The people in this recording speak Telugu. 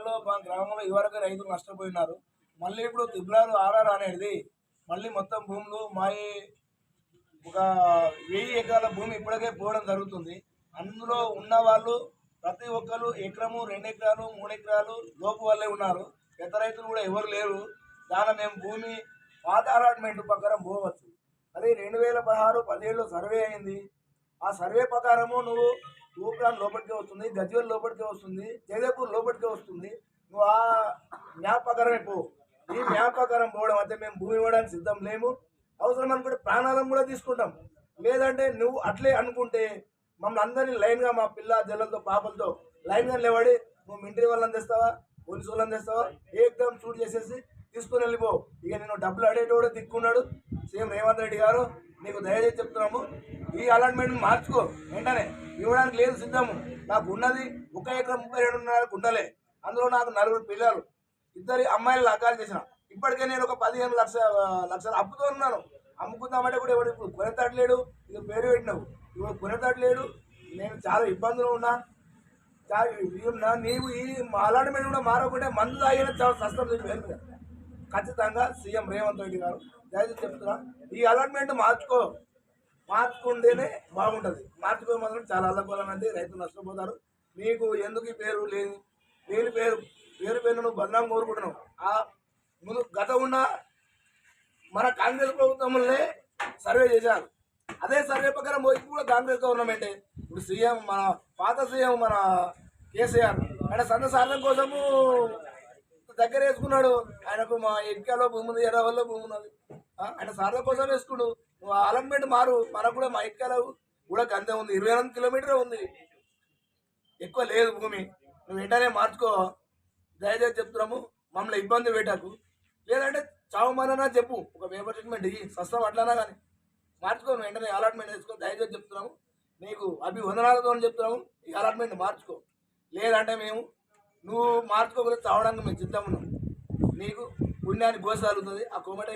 ఎకరాల్లో మా గ్రామంలో ఇవరకు రైతులు నష్టపోయినారు. మళ్ళీ ఇప్పుడు తిబ్లారు ఆర్ఆర్ అనేది మళ్ళీ మొత్తం భూములు మా ఒక వెయ్యి ఎకరాల భూమి ఇప్పటికే పోవడం జరుగుతుంది. అందులో ఉన్న వాళ్ళు ప్రతి ఒక్కరు ఎకరము రెండు ఎకరాలు మూడు ఎకరాలు లోపు వాళ్ళే ఉన్నారు. పెద్ద రైతులు కూడా ఎవరు లేరు. దాని మేము భూమి పాత అలాట్మెంట్ ప్రకారం పోవచ్చు. అది రెండు వేల పదహారు పదిహేడులో సర్వే అయింది. ఆ సర్వే ప్రకారము నువ్వు తూప్రాన్ లోపలికి వస్తుంది గజ్వేల్ లోపలికి వస్తుంది జగదేపూర్ లోపలికి వస్తుంది. నువ్వు ఆ మ్యాప్ ప్రకారమే పో. ఈ మ్యాప్ ప్రకారం పోవడం అంటే మేము భూమి ఇవ్వడానికి సిద్ధం లేము. అవసరం అనుకుంటే ప్రాణాలను కూడా తీసుకుంటాం. లేదంటే నువ్వు అట్లే అనుకుంటే మమ్మల్ని అందరినీ లైన్గా మా పిల్ల జల్లలతో పాపలతో లైన్గా లేవాడి నువ్వు మింటరీ వాళ్ళని తెస్తావా? పోలీసు వాళ్ళని తెస్తావా? ఏకదం షూట్ చేసేసి తీసుకుని వెళ్ళిపో. ఇక నేను డబ్బులు అడేటోడు దిక్కున్నాడు. సీఎం రేవంత్ రెడ్డి గారు నీకు దయచేసి చెప్తున్నాము. ఈ అలాట్మెంట్ మార్చుకో. వెంటనే ఇవ్వడానికి లేదు సిద్ధము. నాకు ఉన్నది ఒక ఎకరం ముప్పై రెండున్నర గుంటలే అందులో నాకు నలుగురు పిల్లలు ఇద్దరి అమ్మాయిలు లగ్గాలు చేసిన. ఇప్పటికే నేను ఒక పదిహేను లక్ష లక్షలు అప్పుతో ఉన్నాను. అమ్ముకుందామంటే కూడా ఎవడు ఇప్పుడు కొనతట్లేడు ఇది పేరు పెట్టినావు. ఇప్పుడు కొనతట్లేడు నేను చాలా ఇబ్బందులు ఉన్నా. చాలా నీవు ఈ అలాంటి కూడా మారకుంటే మందు తాగిన చాలా కష్టం వెళ్ళిపోయాను ఖచ్చితంగా సీఎం రేవంత్ రెడ్డి గారు దయచేసి చెప్తున్నా ఈ అలాట్మెంట్ మార్చుకో. మార్చుకుంటేనే బాగుంటుంది. మార్చుకో మాత్రం చాలా అల్లకోవాలంటే రైతులు నష్టపోతారు. మీకు ఎందుకు ఈ పేరు లేని లేని పేరు? పేరు పేరు నువ్వు బదనాం కోరుకుంటున్నావు ఆ ముందు గత ఉన్న మన కాంగ్రెస్ ప్రభుత్వంలోనే సర్వే చేశారు. అదే సర్వే ప్రకారం పోయి కూడా కాంగ్రెస్ గవర్నమెంటే ఇప్పుడు సీఎం మన పాత సీఎం మన కేసీఆర్. ఆయన సంత సాధన కోసము దగ్గర వేసుకున్నాడు ఆయనకు మా ఎక్కాలో భూమి ఉంది ఎడవల్లో భూమి ఉన్నది. ఆయన సార్ల కోసం వేసుకుడు. నువ్వు అలన్మెంట్ మారు. మనకు కూడా మా ఎక్కాల కూడా గంతే ఉంది. ఇరవై ఎనిమిది కిలోమీటర్ ఉంది. ఎక్కువ లేదు భూమి. నువ్వు వెంటనే మార్చుకో. దయచేసి చెప్తున్నాము. మమ్మల్ని ఇబ్బంది పెట్టకు. లేదంటే చావు చావమనన్నా చెప్పు. ఒక పేపర్ ట్రీట్మెంట్ ఇవి సస్తం అట్లానా కానీ. మార్చుకో. నువ్వు వెంటనే అలాట్మెంట్ వేసుకో. దయచేసి చెప్తున్నాము. నీకు అభివందనాలతో చెప్తున్నాము. ఈ అలాట్మెంట్ మార్చుకో. లేదంటే మేము నువ్వు మార్చుకోగలిగితే చావడానికి మేము సిద్ధం నీకు పుణ్యానికి గోసాలుతుంది ఆ కోమటే